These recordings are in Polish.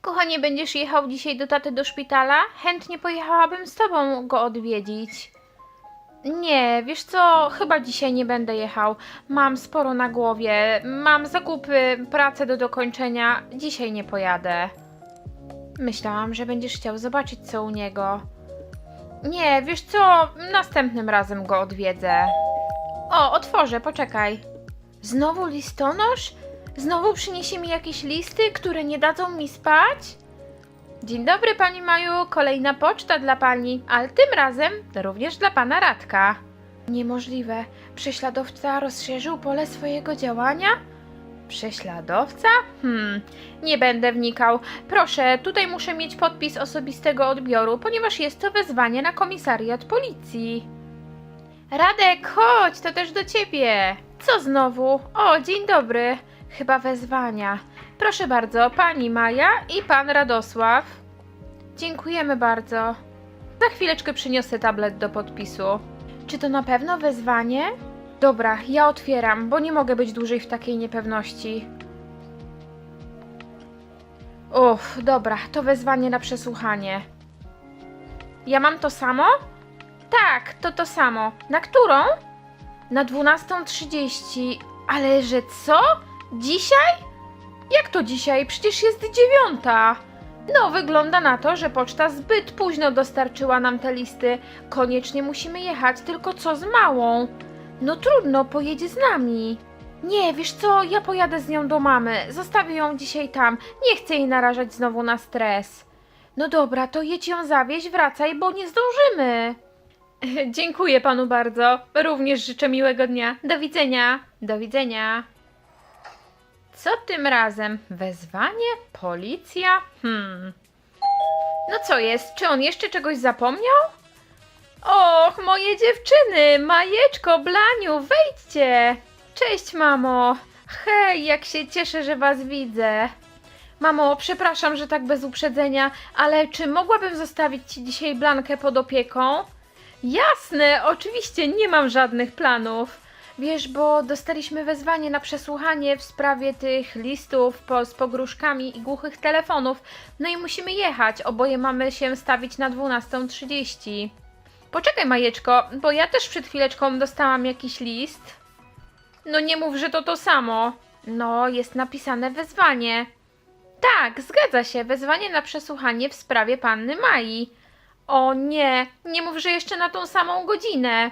Kochanie, będziesz jechał dzisiaj do taty do szpitala? Chętnie pojechałabym z tobą go odwiedzić. Nie, wiesz co, chyba dzisiaj nie będę jechał. Mam sporo na głowie, mam zakupy, pracę do dokończenia. Dzisiaj nie pojadę. Myślałam, że będziesz chciał zobaczyć co u niego. Nie, wiesz co, następnym razem go odwiedzę. O, otworzę, poczekaj. Znowu listonosz? Znowu przyniesie mi jakieś listy, które nie dadzą mi spać? Dzień dobry, pani Maju. Kolejna poczta dla pani, ale tym razem również dla pana Radka. Niemożliwe. Prześladowca rozszerzył pole swojego działania? Prześladowca? Hmm, nie będę wnikał. Proszę, tutaj muszę mieć podpis osobistego odbioru, ponieważ jest to wezwanie na komisariat policji. Radek, chodź, to też do ciebie. Co znowu? O, dzień dobry. Chyba wezwania. Proszę bardzo, pani Maja i pan Radosław. Dziękujemy bardzo. Za chwileczkę przyniosę tablet do podpisu. Czy to na pewno wezwanie? Dobra, ja otwieram, bo nie mogę być dłużej w takiej niepewności. Uff, dobra, to wezwanie na przesłuchanie. Ja mam to samo? Tak, to to samo. Na którą? Na 12.30. Ale że co? Dzisiaj? Jak to dzisiaj? Przecież jest dziewiąta. No, wygląda na to, że poczta zbyt późno dostarczyła nam te listy. Koniecznie musimy jechać, tylko co z małą? No trudno, pojedzie z nami. Nie, wiesz co, ja pojadę z nią do mamy. Zostawię ją dzisiaj tam. Nie chcę jej narażać znowu na stres. No dobra, to jedź ją zawieźć, wracaj, bo nie zdążymy. Dziękuję panu bardzo. Również życzę miłego dnia. Do widzenia. Do widzenia. Co tym razem? Wezwanie? Policja? Hmm. No co jest? Czy on jeszcze czegoś zapomniał? Och, moje dziewczyny! Majeczko, Blaniu, wejdźcie! Cześć, mamo! Hej, jak się cieszę, że was widzę. Mamo, przepraszam, że tak bez uprzedzenia, ale czy mogłabym zostawić ci dzisiaj Blankę pod opieką? Jasne, oczywiście nie mam żadnych planów. Wiesz, bo dostaliśmy wezwanie na przesłuchanie w sprawie tych listów po, z pogróżkami i głuchych telefonów. No i musimy jechać. Oboje mamy się stawić na 12.30. Poczekaj, Majeczko, bo ja też przed chwileczką dostałam jakiś list. No nie mów, że to to samo. No, jest napisane wezwanie. Tak, zgadza się, wezwanie na przesłuchanie w sprawie panny Mai. O nie, nie mów, że jeszcze na tą samą godzinę.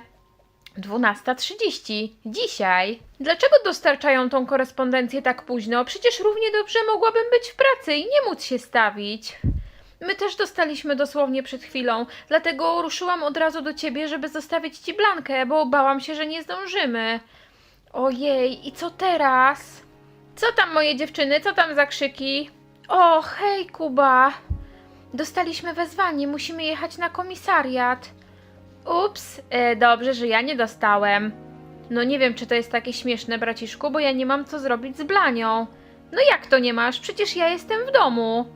12.30. Dzisiaj. Dlaczego dostarczają tą korespondencję tak późno? Przecież równie dobrze mogłabym być w pracy i nie móc się stawić. My też dostaliśmy dosłownie przed chwilą, dlatego ruszyłam od razu do ciebie, żeby zostawić ci blankę, bo bałam się, że nie zdążymy. Ojej, i co teraz? Co tam, moje dziewczyny? Co tam za krzyki? O, hej, Kuba. Dostaliśmy wezwanie, musimy jechać na komisariat. Ups, e, dobrze, że ja nie dostałem. No nie wiem, czy to jest takie śmieszne, braciszku, bo ja nie mam co zrobić z Blanią. No jak to nie masz? Przecież ja jestem w domu.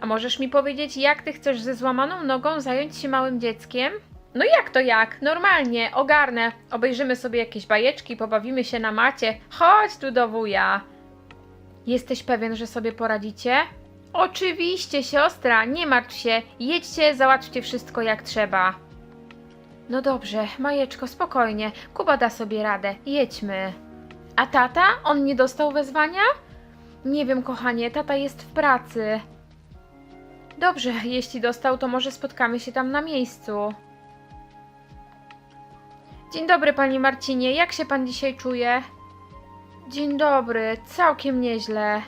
A możesz mi powiedzieć, jak ty chcesz ze złamaną nogą zająć się małym dzieckiem? No jak to jak? Normalnie, ogarnę. Obejrzymy sobie jakieś bajeczki, pobawimy się na macie. Chodź tu do wuja. Jesteś pewien, że sobie poradzicie? Oczywiście, siostra, nie martw się. Jedźcie, załatwcie wszystko jak trzeba. No dobrze, Majeczko, spokojnie. Kuba da sobie radę. Jedźmy. A tata? On nie dostał wezwania? Nie wiem, kochanie, tata jest w pracy. Dobrze, jeśli dostał, to może spotkamy się tam na miejscu. Dzień dobry, panie Marcinie. Jak się pan dzisiaj czuje? Dzień dobry, całkiem nieźle.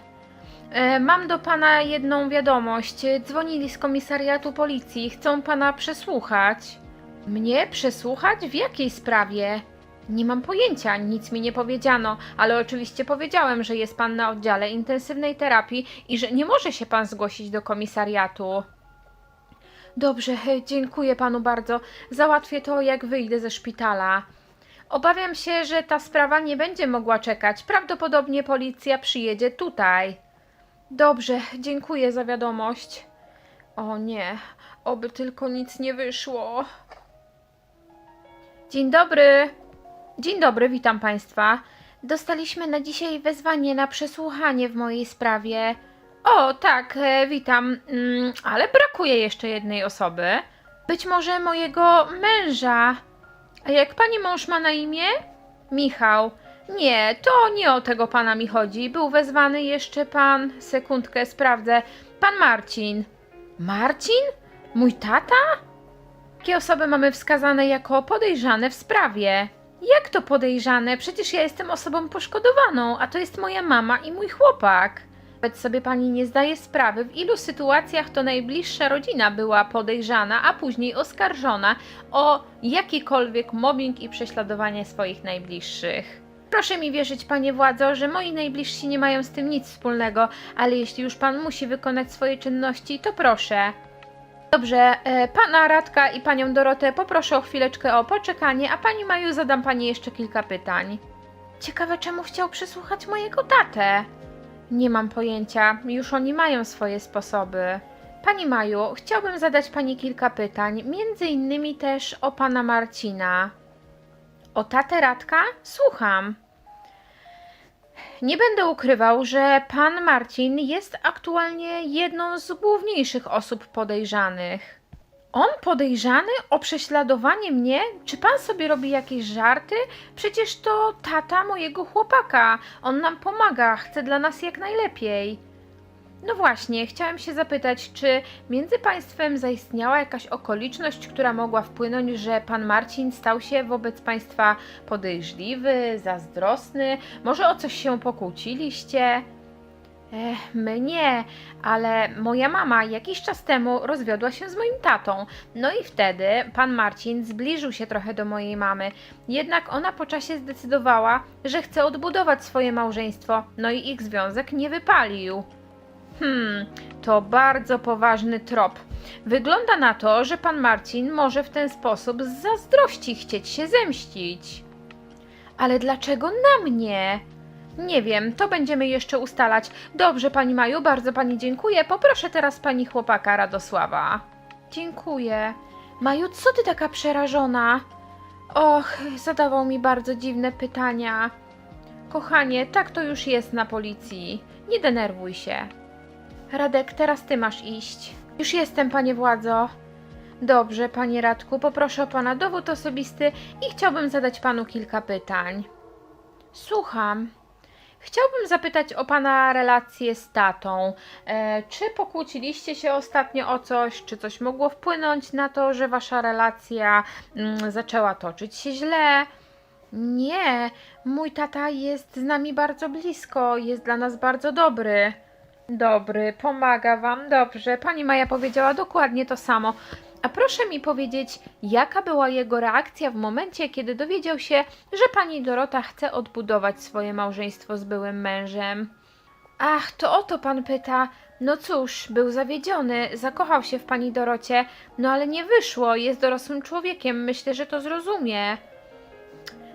E, mam do pana jedną wiadomość. Dzwonili z komisariatu policji. Chcą pana przesłuchać. Mnie przesłuchać? W jakiej sprawie? Nie mam pojęcia, nic mi nie powiedziano, ale oczywiście powiedziałem, że jest pan na oddziale intensywnej terapii i że nie może się pan zgłosić do komisariatu. Dobrze, dziękuję panu bardzo. Załatwię to, jak wyjdę ze szpitala. Obawiam się, że ta sprawa nie będzie mogła czekać. Prawdopodobnie policja przyjedzie tutaj. Dobrze, dziękuję za wiadomość. O nie, oby tylko nic nie wyszło. Dzień dobry. Dzień dobry, witam Państwa. Dostaliśmy na dzisiaj wezwanie na przesłuchanie w mojej sprawie. O, tak, e, witam, mm, ale brakuje jeszcze jednej osoby. Być może mojego męża. A jak pani mąż ma na imię? Michał. Nie, to nie o tego pana mi chodzi. Był wezwany jeszcze pan. Sekundkę, sprawdzę. Pan Marcin. Marcin? Mój tata? Jakie osoby mamy wskazane jako podejrzane w sprawie? Jak to podejrzane? Przecież ja jestem osobą poszkodowaną, a to jest moja mama i mój chłopak. Nawet sobie pani nie zdaje sprawy, w ilu sytuacjach to najbliższa rodzina była podejrzana, a później oskarżona o jakikolwiek mobbing i prześladowanie swoich najbliższych. Proszę mi wierzyć, panie władzo, że moi najbliżsi nie mają z tym nic wspólnego, ale jeśli już pan musi wykonać swoje czynności, to proszę. Dobrze, e, pana Radka i panią Dorotę poproszę o chwileczkę o poczekanie, a pani Maju zadam pani jeszcze kilka pytań. Ciekawe, czemu chciał przesłuchać mojego tatę? Nie mam pojęcia, już oni mają swoje sposoby. Pani Maju, chciałbym zadać pani kilka pytań, między innymi też o pana Marcina. O tatę Radka? Słucham. Nie będę ukrywał, że pan Marcin jest aktualnie jedną z główniejszych osób podejrzanych. On podejrzany o prześladowanie mnie? Czy pan sobie robi jakieś żarty? Przecież to tata mojego chłopaka. On nam pomaga, chce dla nas jak najlepiej. No właśnie, chciałem się zapytać, czy między państwem zaistniała jakaś okoliczność, która mogła wpłynąć, że pan Marcin stał się wobec państwa podejrzliwy, zazdrosny? Może o coś się pokłóciliście? Ech, my nie, ale moja mama jakiś czas temu rozwiodła się z moim tatą. No i wtedy pan Marcin zbliżył się trochę do mojej mamy. Jednak ona po czasie zdecydowała, że chce odbudować swoje małżeństwo, no i ich związek nie wypalił. Hmm, to bardzo poważny trop. Wygląda na to, że pan Marcin może w ten sposób z zazdrości chcieć się zemścić. Ale dlaczego na mnie? Nie wiem, to będziemy jeszcze ustalać. Dobrze, pani Maju, bardzo pani dziękuję. Poproszę teraz pani chłopaka Radosława. Dziękuję. Maju, co ty taka przerażona? Och, zadawał mi bardzo dziwne pytania. Kochanie, tak to już jest na policji. Nie denerwuj się. Radek, teraz ty masz iść. Już jestem, panie władzo. Dobrze, panie Radku, poproszę o pana dowód osobisty i chciałbym zadać panu kilka pytań. Słucham. Chciałbym zapytać o pana relację z tatą. E, czy pokłóciliście się ostatnio o coś? Czy coś mogło wpłynąć na to, że wasza relacja mm, zaczęła toczyć się źle? Nie, mój tata jest z nami bardzo blisko, jest dla nas bardzo dobry. Dobry, pomaga wam, dobrze. Pani Maja powiedziała dokładnie to samo. A proszę mi powiedzieć, jaka była jego reakcja w momencie, kiedy dowiedział się, że pani Dorota chce odbudować swoje małżeństwo z byłym mężem? Ach, to o to pan pyta. No cóż, był zawiedziony, zakochał się w pani Dorocie, no ale nie wyszło, jest dorosłym człowiekiem, myślę, że to zrozumie.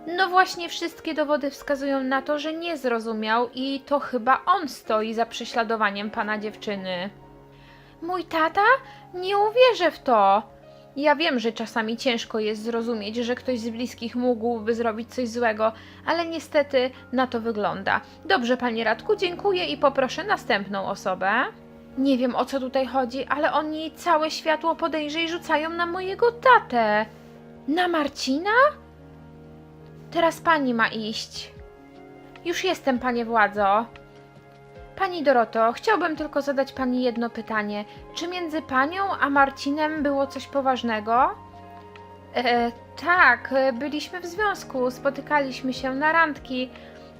No właśnie, wszystkie dowody wskazują na to, że nie zrozumiał i to chyba on stoi za prześladowaniem pana dziewczyny. Mój tata? Nie uwierzę w to. Ja wiem, że czasami ciężko jest zrozumieć, że ktoś z bliskich mógłby zrobić coś złego, ale niestety na to wygląda. Dobrze, panie Radku, dziękuję i poproszę następną osobę. Nie wiem o co tutaj chodzi, ale oni całe światło podejrzej rzucają na mojego tatę. Na Marcina? Teraz pani ma iść. Już jestem, panie władzo. Pani Doroto, chciałbym tylko zadać pani jedno pytanie. Czy między panią a Marcinem było coś poważnego? E, tak, e, byliśmy w związku, spotykaliśmy się na randki.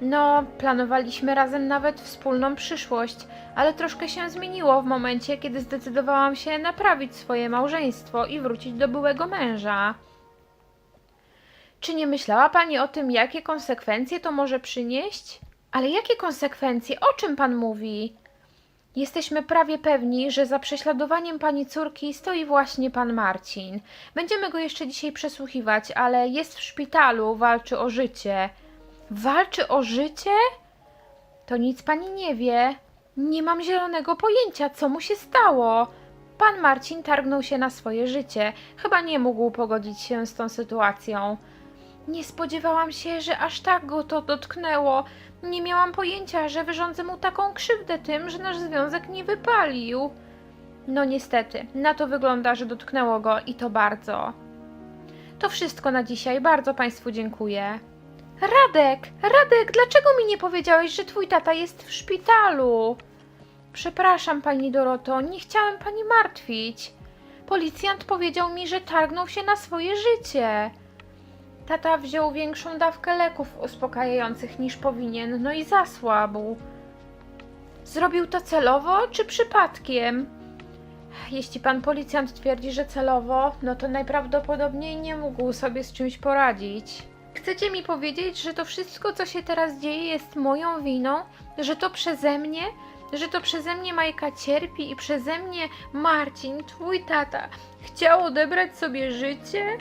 No, planowaliśmy razem nawet wspólną przyszłość, ale troszkę się zmieniło w momencie, kiedy zdecydowałam się naprawić swoje małżeństwo i wrócić do byłego męża. Czy nie myślała Pani o tym, jakie konsekwencje to może przynieść? Ale jakie konsekwencje? O czym Pan mówi? Jesteśmy prawie pewni, że za prześladowaniem Pani córki stoi właśnie Pan Marcin. Będziemy go jeszcze dzisiaj przesłuchiwać, ale jest w szpitalu, walczy o życie. Walczy o życie? To nic Pani nie wie. Nie mam zielonego pojęcia, co mu się stało. Pan Marcin targnął się na swoje życie. Chyba nie mógł pogodzić się z tą sytuacją. Nie spodziewałam się, że aż tak go to dotknęło. Nie miałam pojęcia, że wyrządzę mu taką krzywdę tym, że nasz związek nie wypalił. No niestety, na to wygląda, że dotknęło go i to bardzo. To wszystko na dzisiaj. Bardzo Państwu dziękuję. Radek, Radek, dlaczego mi nie powiedziałeś, że twój tata jest w szpitalu? Przepraszam, pani Doroto, nie chciałem pani martwić. Policjant powiedział mi, że targnął się na swoje życie. Tata wziął większą dawkę leków uspokajających niż powinien, no i zasłabł. Zrobił to celowo czy przypadkiem? Jeśli pan policjant twierdzi, że celowo, no to najprawdopodobniej nie mógł sobie z czymś poradzić. Chcecie mi powiedzieć, że to wszystko, co się teraz dzieje, jest moją winą? Że to przeze mnie? Że to przeze mnie Majka cierpi i przeze mnie Marcin, twój tata, chciał odebrać sobie życie?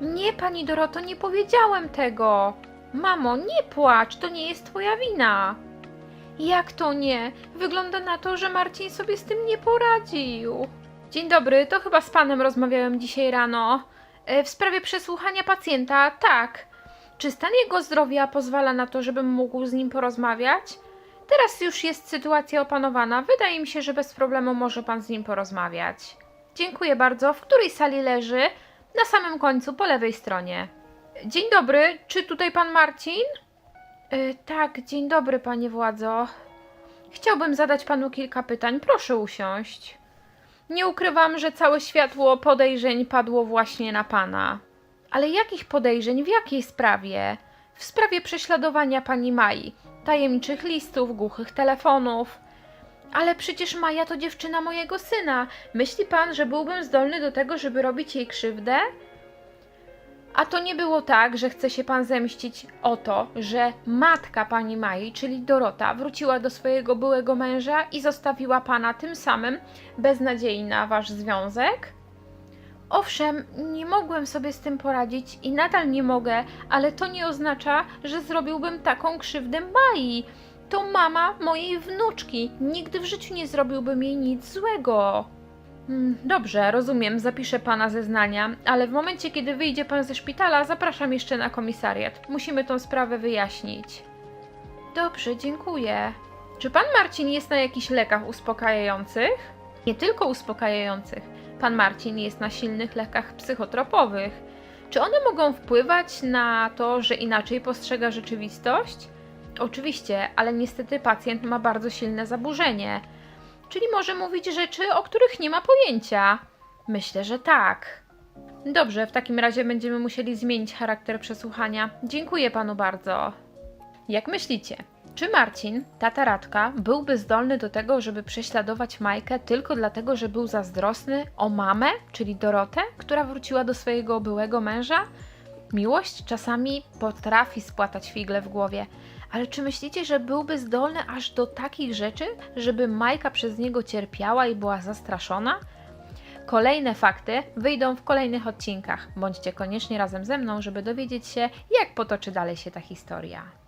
Nie, pani Doroto, nie powiedziałem tego. Mamo, nie płacz, to nie jest twoja wina. Jak to nie? Wygląda na to, że Marcin sobie z tym nie poradził. Dzień dobry, to chyba z panem rozmawiałem dzisiaj rano. E, W sprawie przesłuchania pacjenta, tak. Czy stan jego zdrowia pozwala na to, żebym mógł z nim porozmawiać? Teraz już jest sytuacja opanowana. Wydaje mi się, że bez problemu może pan z nim porozmawiać. Dziękuję bardzo. W której sali leży? Na samym końcu, po lewej stronie. Dzień dobry, czy tutaj pan Marcin? Y, tak, dzień dobry, panie władzo. Chciałbym zadać panu kilka pytań. Proszę usiąść. Nie ukrywam, że całe światło podejrzeń padło właśnie na pana. Ale jakich podejrzeń? W jakiej sprawie? W sprawie prześladowania pani Mai, tajemniczych listów, głuchych telefonów. Ale przecież Maja to dziewczyna mojego syna. Myśli pan, że byłbym zdolny do tego, żeby robić jej krzywdę? A to nie było tak, że chce się pan zemścić o to, że matka pani Mai, czyli Dorota, wróciła do swojego byłego męża i zostawiła pana tym samym bez nadziei na wasz związek? Owszem, nie mogłem sobie z tym poradzić i nadal nie mogę, ale to nie oznacza, że zrobiłbym taką krzywdę Mai. To mama mojej wnuczki. Nigdy w życiu nie zrobiłbym jej nic złego. Mm, Dobrze, rozumiem, zapiszę pana zeznania, ale w momencie, kiedy wyjdzie pan ze szpitala, zapraszam jeszcze na komisariat. Musimy tą sprawę wyjaśnić. Dobrze, dziękuję. Czy pan Marcin jest na jakichś lekach uspokajających? Nie tylko uspokajających. Pan Marcin jest na silnych lekach psychotropowych. Czy one mogą wpływać na to, że inaczej postrzega rzeczywistość? Oczywiście, ale niestety pacjent ma bardzo silne zaburzenie. Czyli może mówić rzeczy, o których nie ma pojęcia. Myślę, że tak. Dobrze, w takim razie będziemy musieli zmienić charakter przesłuchania. Dziękuję panu bardzo. Jak myślicie, czy Marcin, tata Radka, byłby zdolny do tego, żeby prześladować Majkę tylko dlatego, że był zazdrosny o mamę, czyli Dorotę, która wróciła do swojego byłego męża? Miłość czasami potrafi spłatać figle w głowie, ale czy myślicie, że byłby zdolny aż do takich rzeczy, żeby Majka przez niego cierpiała i była zastraszona? Kolejne fakty wyjdą w kolejnych odcinkach. Bądźcie koniecznie razem ze mną, żeby dowiedzieć się, jak potoczy dalej się ta historia.